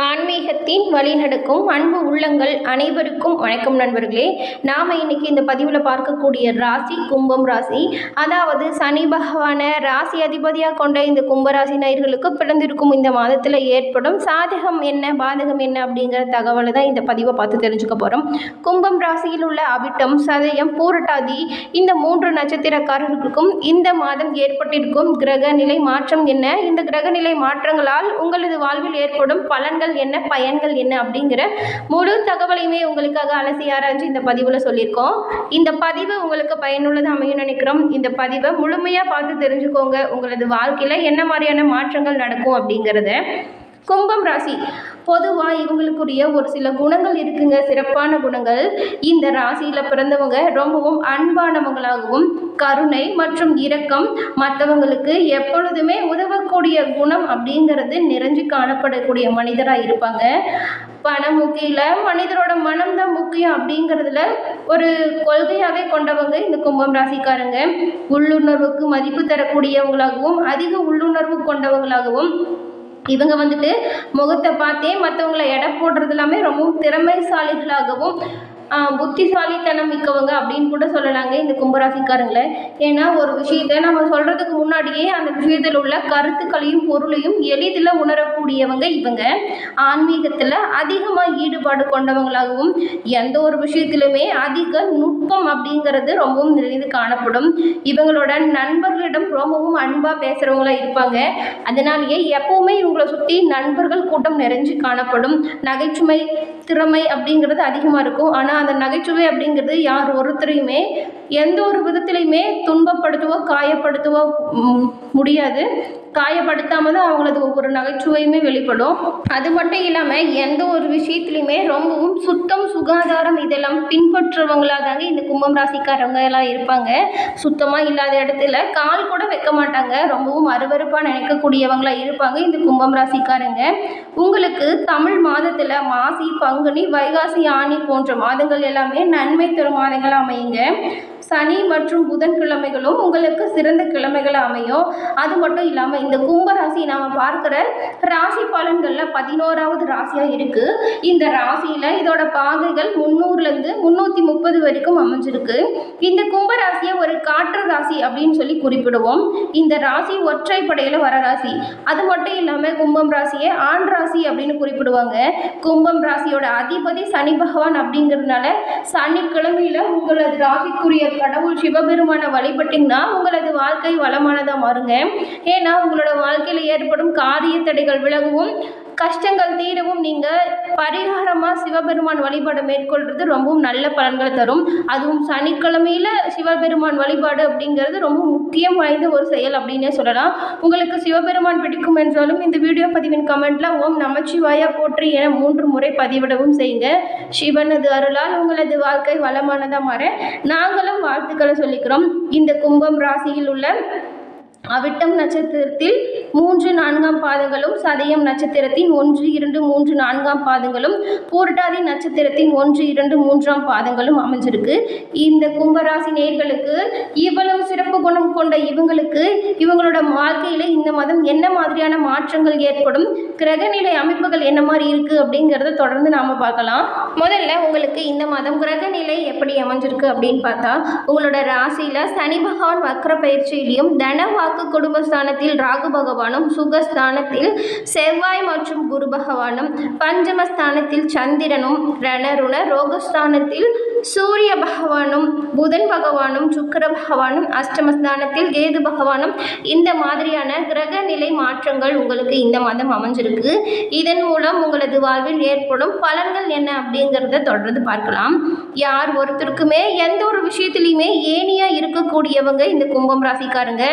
ஆன்மீகத்தின் வழிநடக்கும் அன்பு உள்ளங்கள் அனைவருக்கும் வணக்கம் நண்பர்களே. நாம் இன்னைக்கு இந்த பதிவில் பார்க்கக்கூடிய ராசி கும்பம் ராசி அதாவது சனி பகவானை ராசி அதிபதியாக கொண்ட இந்த கும்பராசி நேயர்களுக்கு பிறந்திருக்கும் இந்த மாதத்தில் ஏற்படும் சாதகம் என்ன பாதகம் என்ன அப்படிங்கிற தகவலை தான் இந்த பதிவை பார்த்து தெரிஞ்சுக்க போகிறோம் கும்பம் ராசியில் உள்ள அவிட்டம் சதயம் பூரட்டாதி இந்த மூன்று நட்சத்திரக்காரர்களுக்கும் இந்த மாதம் ஏற்பட்டிருக்கும் கிரக நிலை மாற்றம் என்ன? இந்த கிரக நிலை மாற்றங்களால் உங்களது வாழ்வில் ஏற்படும் பலன்கள் என்ன பயன்கள் என்ன அப்படிங்கிற முழு தகவலையுமே உங்களுக்காக அலசி ஆராய்ச்சி இந்த பதிவில் சொல்லியிருக்கோம். இந்த பதிவு உங்களுக்கு பயனுள்ளதாக அமையும் நினைக்கிறோம். இந்த பதிவை முழுமையாக பார்த்து தெரிஞ்சுக்கோங்க. உங்களது வாழ்க்கையில் என்ன மாதிரியான மாற்றங்கள் நடக்கும் அப்படிங்கிறத. கும்பம் ராசி. பொதுவாக இவங்களுக்குரிய ஒரு சில குணங்கள் இருக்குங்க. சிறப்பான குணங்கள். இந்த ராசியில் பிறந்தவங்க ரொம்பவும் அன்பானவங்களாகவும் கருணை மற்றும் இரக்கம் மற்றவங்களுக்கு எப்பொழுதுமே உதவக்கூடிய குணம் அப்படிங்கிறது நிறைஞ்சு காணப்படக்கூடிய மனிதராக இருப்பாங்க. பணம் முக்கியம் மனிதரோட மனம் தான் முக்கியம் அப்படிங்கிறதுல ஒரு கொள்கையாகவே கொண்டவங்க இந்த கும்பம் ராசிக்காரங்க. உள்ளுணர்வுக்கு மதிப்பு தரக்கூடியவங்களாகவும் அதிக உள்ளுணர்வு கொண்டவங்களாகவும் இவங்க வந்துட்டு முகத்தை பார்த்தே மற்றவங்கள எடை போடுறது எல்லாமே ரொம்பவும் திறமைசாலிகளாகவும் புத்திசாலித்தனம் மிக்கவங்க அப்படின்னு கூட சொல்லலாங்க இந்த கும்பராசிக்காரங்களை. ஏன்னா ஒரு விஷயத்தை நம்ம சொல்கிறதுக்கு முன்னாடியே அந்த விஷயத்தில் உள்ள கருத்துக்களையும் பொருளையும் எளிதில் உணரக்கூடியவங்க இவங்க. ஆன்மீகத்தில் அதிகமாக ஈடுபாடு கொண்டவங்களாகவும் எந்த ஒரு விஷயத்திலுமே அதிக நுட்பம் அப்படிங்கிறது ரொம்பவும் நிறைந்து காணப்படும். இவங்களோட நண்பர்களிடம் ரொம்பவும் அன்பாக பேசுகிறவங்களா இருப்பாங்க. அதனாலேயே எப்பவுமே இவங்களை சுற்றி நண்பர்கள் கூட்டம் நிறைஞ்சு காணப்படும். நகைச்சுவை திறமை அப்படிங்கிறது அதிகமாக இருக்கும். ஆனால் அந்த நகைச்சுவை அப்படிங்கிறது யார் ஒருத்தரையுமே எந்த ஒரு விதத்துலையுமே துன்பப்படுத்தவோ காயப்படுத்தவோ முடியாது. காயப்படுத்தாமல் தான் அவங்களது ஒவ்வொரு நகைச்சுவையுமே வெளிப்படும். அது மட்டும் இல்லாமல் எந்த ஒரு விஷயத்துலையுமே ரொம்பவும் சுத்தம் சுகாதாரம் இதெல்லாம் பின்பற்றுறவங்களாக தாங்க இந்த கும்பம் ராசிக்காரவங்க எல்லாம் இருப்பாங்க. சுத்தமாக இல்லாத இடத்துல கால் கூட வைக்க மாட்டாங்க. ரொம்பவும் அருவருப்பாக நினைக்கக்கூடியவங்களாக இருப்பாங்க இந்த கும்பம் ராசிக்காரங்க. உங்களுக்கு தமிழ் மாதத்தில் மாசி பங்குனி வைகாசி ஆணி போன்ற மாதங்கள் எல்லாமே நன்மை தரும் மாதங்கள் அமையுங்க. சனி மற்றும் புதன்கிழமைகளும் உங்களுக்கு சிறந்த கிழமைகள் அமையும் அது மட்டும் இல்லாமல் இந்த கும்பராசி நாம் பார்க்குற ராசி பலன்களில் பதினோராவது ராசியாக இருக்குது இந்த ராசியில் இதோட பாகைகள் முன் நூறுலேருந்து முந்நூற்றி முப்பது வரைக்கும் அமைஞ்சிருக்கு. இந்த கும்பராசியை ஒரு காற்று ராசி அப்படின்னு சொல்லி குறிப்பிடுவோம். இந்த ராசி ஒற்றைப்படையில் வர ராசி. அது மட்டும் இல்லாமல் கும்பம் ராசியை ஆண் ராசி அப்படின்னு குறிப்பிடுவாங்க. கும்பம் ராசியோட அதிபதி சனி பகவான் அப்படிங்கிறதுனால சனிக்கிழமையில் உங்களது ராசிக்குரிய கடவுள் சிவபெருமானை வழிபட்டிங்கன்னா உங்களது வாழ்க்கை வளமானதாக மாறுங்க. ஏன்னா உங்களோட வாழ்க்கையில் ஏற்படும் காரிய தடைகள் விலகவும் கஷ்டங்கள் தீரவும் நீங்கள் பரிகாரமாக சிவபெருமான் வழிபாடு மேற்கொள்கிறது ரொம்பவும் நல்ல பலன்களை தரும். அதுவும் சனிக்கிழமையில் சிவபெருமான் வழிபாடு அப்படிங்கிறது ரொம்ப முக்கியம் வாய்ந்த ஒரு செயல் அப்படின்னே சொல்லலாம். உங்களுக்கு சிவபெருமான் பிடிக்கும் என்றாலும் இந்த வீடியோ பதிவின் கமெண்ட்ல ஓம் நமச்சிவாயா போற்றி என மூன்று முறை பதிவிடவும் செய்யுங்க. சிவனது அருளால் உங்களது வாழ்க்கை வளமானதாக மாற நாங்களும் வாழ்த்துக்களை சொல்லிக்கிறோம். இந்த கும்பம் ராசியில் உள்ள அவிட்டம் நட்சத்திரத்தில் மூன்று நான்காம் பாதங்களும் சதயம் நட்சத்திரத்தின் ஒன்று இரண்டு மூன்று நான்காம் பாதங்களும் பூரட்டாதி நட்சத்திரத்தின் ஒன்று இரண்டு மூன்றாம் பாதங்களும் அமைஞ்சிருக்கு. இந்த கும்பராசி நேர்களுக்கு இவ்வளவு சிறப்பு குணம் கொண்ட இவங்களுக்கு இவங்களோட வாழ்க்கையில் இந்த மாதம் என்ன மாதிரியான மாற்றங்கள் ஏற்படும் கிரகநிலை அமைப்புகள் என்ன மாதிரி இருக்குது அப்படிங்கிறத தொடர்ந்து நாம் பார்க்கலாம். முதல்ல உங்களுக்கு இந்த மாதம் கிரகநிலை எப்படி அமைஞ்சிருக்கு அப்படின்னு பார்த்தா உங்களோட ராசியில் சனி பகவான் வக்ர பயிற்சியிலையும் தன வாக்கு குடும்பஸ்தானத்தில் ராகு பகவானும் சுகஸ்தானத்தில் செவ்வாய் மற்றும் குரு பகவானும் பஞ்சமஸ்தானத்தில் சந்திரனும் ரணருண ரோகஸ்தானத்தில் சூரிய பகவானும் புதன் பகவானும் சுக்கிர பகவானும் அஷ்டமஸ்தானத்தில் கேது பகவானும் இந்த மாதிரியான கிரக நிலை மாற்றங்கள் உங்களுக்கு இந்த மாதம் அமைஞ்சிருக்கு. இதன் மூலம் உங்களது வாழ்வில் ஏற்படும் பலன்கள் என்ன அப்படிங்கிறத தொடர்ந்து பார்க்கலாம். யார் ஒருத்தருக்குமே எந்த ஒரு விஷயத்துலையுமே ஏனியாக இருக்கக்கூடியவங்க இந்த கும்பம் ராசிக்காரங்க.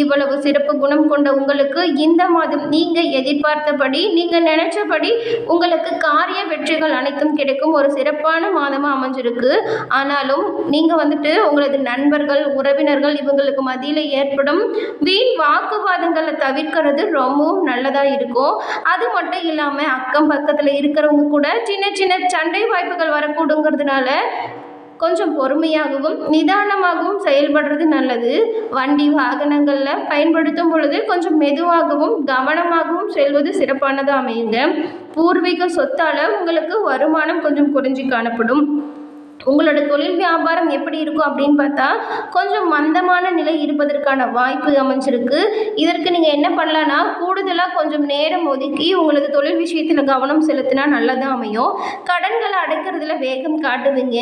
இவ்வளவு சிறப்பு குணம் கொண்ட உங்களுக்கு இந்த மாதம் நீங்கள் எதிர்பார்த்தபடி நீங்கள் நினைச்சபடி உங்களுக்கு காரிய வெற்றிகள் அனைத்தும் கிடைக்கும். ஒரு சிறப்பான மாதமாக அமைஞ்சிருக்கு. ஆனாலும் நீங்கள் வந்துட்டு உங்களது நண்பர்கள் உறவினர்கள் இவங்களுக்கு மத்தியில் ஏற்படும் வீண் வாக்குவாதங்களை தவிர்க்கிறது ரொம்பவும் நல்லதாக இருக்கும். அது மட்டும் இல்லாமல் அக்கம் பக்கத்தில் இருக்கிறவங்க கூட சின்ன சின்ன சண்டை வாய்ப்புகள் வரக்கூடுங்கிறதுனால கொஞ்சம் பொறுமையாகவும் நிதானமாகவும் செயல்படுறது நல்லது. வண்டி வாகனங்களில் பயன்படுத்தும் பொழுது கொஞ்சம் மெதுவாகவும் கவனமாகவும் செல்வது சிறப்பானதாக அமையுங்க. பூர்வீக சொத்தால் உங்களுக்கு வருமானம் கொஞ்சம் குறைஞ்சி காணப்படும். உங்களோட தொழில் வியாபாரம் எப்படி இருக்கும் அப்படின்னு பார்த்தா கொஞ்சம் மந்தமான நிலை இருப்பதற்கான வாய்ப்பு அமைஞ்சிருக்கு. இதற்கு நீங்கள் என்ன பண்ணலான்னா கூடுதலாக கொஞ்சம் நேரம் ஒதுக்கி உங்களது தொழில் விஷயத்தில் கவனம் செலுத்தினா நல்லதாக அமையும். கடன்களை அடைக்கிறதுல வேகம் காட்டுவீங்க.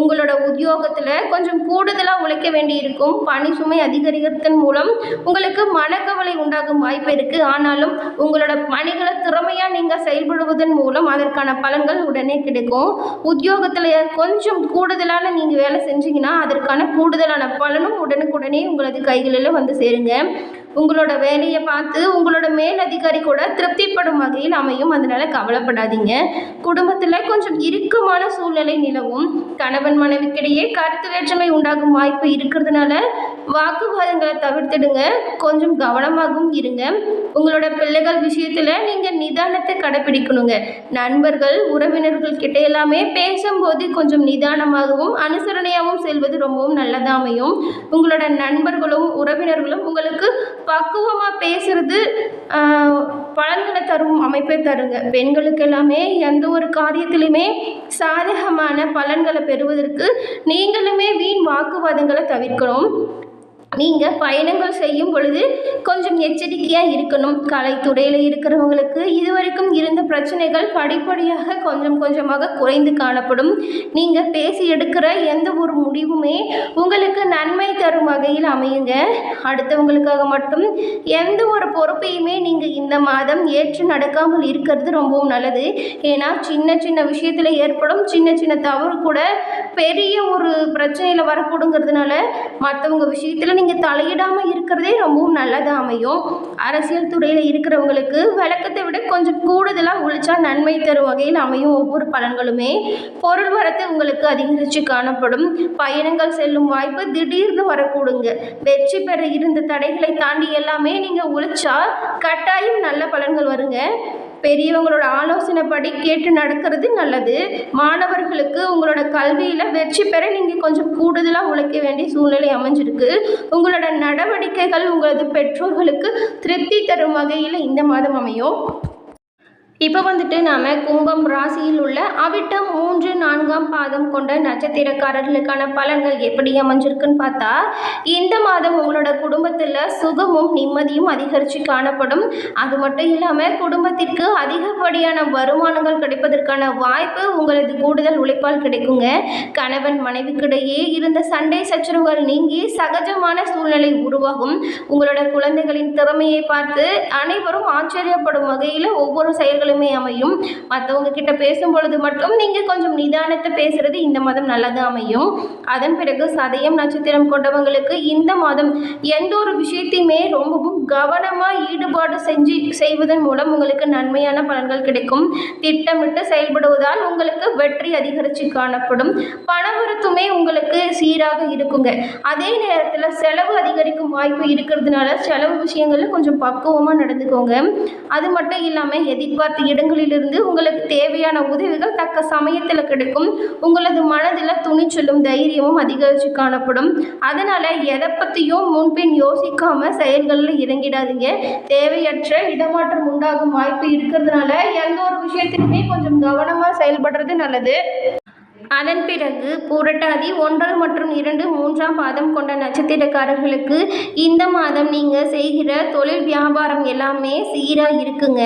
உங்களோட உத்தியோகத்தில் கொஞ்சம் கூடுதலாக உழைக்க வேண்டியிருக்கும். பணி சுமை அதிகரிக்கிறதன் மூலம் உங்களுக்கு மனக்கவலை உண்டாகும் வாய்ப்பு இருக்குது ஆனாலும் உங்களோட பணிகளை திறமையாக நீங்கள் செயல்படுவதன் மூலம் அதற்கான பலன்கள் உடனே கிடைக்கும். உத்தியோகத்தில் கொஞ்சம் கூடுதலான நீங்கள் வேலை செஞ்சீங்கன்னா அதற்கான கூடுதலான பலனும் உடனுக்குடனே உங்களது கைகளில் வந்து சேருங்க. உங்களோட வேலையை பார்த்து உங்களோட மேல் அதிகாரி கூட திருப்திப்படும் வகையில் அமையும். அதனால கவலைப்படாதீங்க. குடும்பத்தில் கொஞ்சம் இறுக்கமான சூழ்நிலை நிலவும். கணவன் மனைவிக்கிடையே கருத்து வேற்றுமை உண்டாகும் வாய்ப்பு இருக்கிறதுனால வாக்குவாதங்களை தவிர்த்துடுங்க. கொஞ்சம் கவனமாகவும் இருங்க. உங்களோட பிள்ளைகள் விஷயத்தில் நீங்கள் நிதானத்தை கடைப்பிடிக்கணுங்க நண்பர்கள் உறவினர்கள் கிட்ட எல்லாமே பேசும்போது கொஞ்சம் நிதானமாகவும் அனுசரணையாகவும் செல்வது ரொம்பவும் நல்லதாக அமையும். உங்களோட நண்பர்களும் உறவினர்களும் உங்களுக்கு பக்குவமாக பேசுறது பலன்களை தரும் அமைப்பை தருங்க. பெண்களுக்கு எல்லாமே எந்த ஒரு காரியத்திலுமே சாதகமான பலன்களை பெறுவதற்கு நீங்களுமே வீண் வாக்குவாதங்களை தவிர்க்கணும். நீங்கள் பயணங்கள் செய்யும் பொழுது கொஞ்சம் எச்சரிக்கையாக இருக்கணும். கலைத்துறையில் இருக்கிறவங்களுக்கு இதுவரைக்கும் இருந்த பிரச்சனைகள் படிப்படியாக கொஞ்சம் கொஞ்சமாக குறைந்து காணப்படும். நீங்கள் பேசி எடுக்கிற எந்த ஒரு முடிவுமே உங்களுக்கு நன்மை தரும் வகையில் அமையுங்க. அடுத்தவங்களுக்காக மட்டும் எந்த ஒரு பொறுப்பையுமே நீங்கள் இந்த மாதம் ஏற்று நடக்காமல் இருக்கிறது ரொம்பவும் நல்லது. ஏன்னா சின்ன சின்ன விஷயத்தில் ஏற்படும் சின்ன சின்ன தவறு கூட பெரிய ஒரு பிரச்சனையில் வரக்கூடுங்கிறதுனால மற்றவங்க விஷயத்தில் நீங்கள் தலையிடாமல் இருக்கிறதே ரொம்பவும் நல்லதாக அமையும். அரசியல் துறையில் இருக்கிறவங்களுக்கு விளக்கத்தை விட கொஞ்சம் கூடுதலாக உழைச்சா நன்மை தரும் வகையில் அமையும் ஒவ்வொரு பலன்களுமே. பொருள் வரத்து உங்களுக்கு அதிகரித்து காணப்படும். பயணங்கள் செல்லும் வாய்ப்பு திடீர்னு வரக்கூடுங்க. வெற்றி பெற இருந்த தடைகளை தாண்டி எல்லாமே நீங்கள் உழைச்சா கட்டாயம் நல்ல பலன்கள் வருங்க. பெரியவங்களோட ஆலோசனைப்படி கேட்டு நடக்கிறது நல்லது. மாணவர்களுக்கு உங்களோட கல்வியில் வெற்றி பெற நீங்கள் கொஞ்சம் கூடுதலாக உழைக்க வேண்டிய சூழ்நிலை அமைஞ்சிருக்கு. உங்களோட நடவடிக்கைகள் உங்களது பெற்றோர்களுக்கு திருப்தி தரும் வகையில் இந்த மாதம் அமையும். இப்போ வந்துட்டு நாம் கும்பம் ராசியில் உள்ள அவிட்டம் மூன்று நான்காம் பாதம் கொண்ட நட்சத்திரக்காரர்களுக்கான பலன்கள் எப்படி அமைஞ்சிருக்குன்னு பார்த்தா இந்த மாதம் உங்களோட குடும்பத்தில் சுகமும் நிம்மதியும் அதிகரித்து காணப்படும். அது மட்டும் இல்லாமல் குடும்பத்திற்கு அதிகப்படியான வருமானங்கள் கிடைப்பதற்கான வாய்ப்பு உங்களது கூடுதல் உழைப்பால் கிடைக்குங்க. கணவன் மனைவிக்கிடையே இருந்த சண்டை சச்சரவுகள் நீங்கி சகஜமான சூழ்நிலை உருவாகும். உங்களோட குழந்தைகளின் திறமையை பார்த்து அனைவரும் ஆச்சரியப்படும் வகையில் ஒவ்வொரு செயல்களும் அமையும் மற்றவங்க கிட்ட பேசும் பொழுது மட்டும் நீங்கள் கொஞ்சம் நிதானத்தை பேசுறது இந்த மாதம் நல்லது அமையும். அதன் பிறகு சதயம் நட்சத்திரம் கொண்டவங்களுக்கு இந்த மாதம் எந்த ஒரு விஷயத்தையுமே ரொம்பவும் கவனமாக ஈடுபாடு செஞ்சு செய்வதன் மூலம் உங்களுக்கு நன்மையான பலன்கள் கிடைக்கும். திட்டமிட்டு செயல்படுவதால் உங்களுக்கு வெற்றி அதிகரித்து காணப்படும். பணவரத்துமே உங்களுக்கு சீராக இருக்குங்க. அதே நேரத்தில் செலவு அதிகரிக்கும் வாய்ப்பு இருக்கிறதுனால செலவு விஷயங்களில் கொஞ்சம் பக்குவமாக நடந்துக்கோங்க. அது மட்டும் இல்லாமல் எதிர்பார்த்த இடங்களிலிருந்து உங்களுக்கு தேவையான உதவிகள் தக்க சமயத்தில் கிடைக்கும். உங்களது மனதில் துணிச்சலும் தைரியமும் அதிகரித்து காணப்படும். அதனால் எதை பற்றியும் முன்பின் யோசிக்காமல் செயல்களில் இறங்கிடாதீங்க. தேவையற்ற இடமாற்றம் உண்டாகும் வாய்ப்பு இருக்கிறதுனால எந்த ஒரு விஷயத்திலுமே கொஞ்சம் கவனமாக செயல்படுறது நல்லது. அதன் பிறகு புரட்டாதி ஒன்று மற்றும் இரண்டு மூன்றாம் பாதம் கொண்ட நட்சத்திரக்காரர்களுக்கு இந்த மாதம் நீங்கள் செய்கிற தொழில் வியாபாரம் எல்லாமே சீராக இருக்குங்க.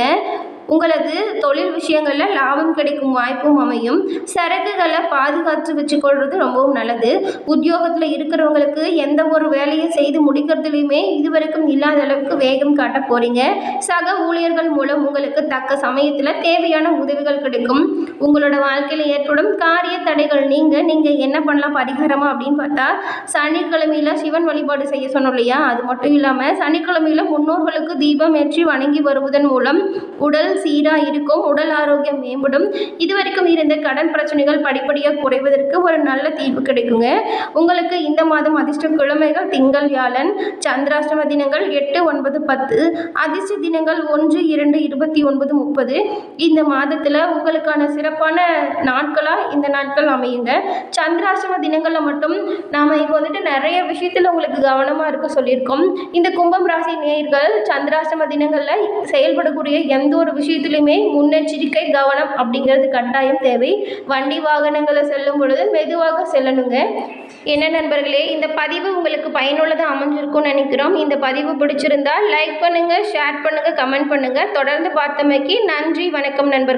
உங்களது தொழில் விஷயங்களில் லாபம் கிடைக்கும் வாய்ப்பும் அமையும். சரக்குகளை பாதுகாத்து வச்சுக்கொள்வது ரொம்பவும் நல்லது. உத்தியோகத்தில் இருக்கிறவங்களுக்கு எந்த ஒரு வேலையை செய்து முடிக்கிறதுலையுமே இதுவரைக்கும் இல்லாத அளவுக்கு வேகம் காட்ட போகிறீங்க சக ஊழியர்கள் மூலம் உங்களுக்கு தக்க சமயத்தில் தேவையான உதவிகள் கிடைக்கும். உங்களோட வாழ்க்கையில் ஏற்படும் காரிய தடைகள் நீங்கள் நீங்கள் என்ன பண்ணலாம் பரிகாரமாக அப்படின்னு பார்த்தா சனிக்கிழமையில் சிவன் வழிபாடு செய்ய சொன்னோம் இல்லையா? அது மட்டும் இல்லாமல் சனிக்கிழமையில் முன்னோர்களுக்கு தீபம் ஏற்றி வணங்கி வருவதன் மூலம் உடல் உடல் சீராக இருக்கும் உடல் ஆரோக்கியம் மேம்படும். இதுவரைக்கும் இருந்த கடன் பிரச்சனைகள் படிப்படியாக குறைவதற்கு ஒரு நல்ல தீர்வு கிடைக்குங்க. உங்களுக்கு இந்த மாதம் அதிர்ஷ்ட கிழமைகள் திங்கள் வியாழன் சந்திராஷ்டம தினங்கள் எட்டு ஒன்பது பத்து அதிர்ஷ்ட தினங்கள் ஒன்று இரண்டு இருபத்தி ஒன்பது முப்பது. இந்த மாதத்தில் உங்களுக்கான சிறப்பான நாட்களாக இந்த நாட்கள் அமையுங்க. சந்திராஷ்டம தினங்களில் மட்டும் நாம் இப்போ வந்துட்டு நிறைய விஷயத்தில் உங்களுக்கு கவனமாக இருக்க சொல்லியிருக்கோம். இந்த கும்பம் ராசி நேயர்கள் சந்திராஷ்டம தினங்களில் செயல்படக்கூடிய எந்த ஒரு விஷயம் விஷயத்துலையுமே முன்னெச்சரிக்கை கவனம் அப்படிங்கிறது கட்டாயம் தேவை. வண்டி வாகனங்களை செல்லும் பொழுது மெதுவாக செல்லணுங்க. என்ன நண்பர்களே இந்த பதிவு உங்களுக்கு பயனுள்ளதாக அமைஞ்சிருக்கும்னு நினைக்கிறோம். இந்த பதிவு பிடிச்சிருந்தால் லைக் பண்ணுங்கள் ஷேர் பண்ணுங்கள் கமெண்ட் பண்ணுங்கள் தொடர்ந்து பார்த்தமைக்கு நன்றி வணக்கம் நண்பர்களே.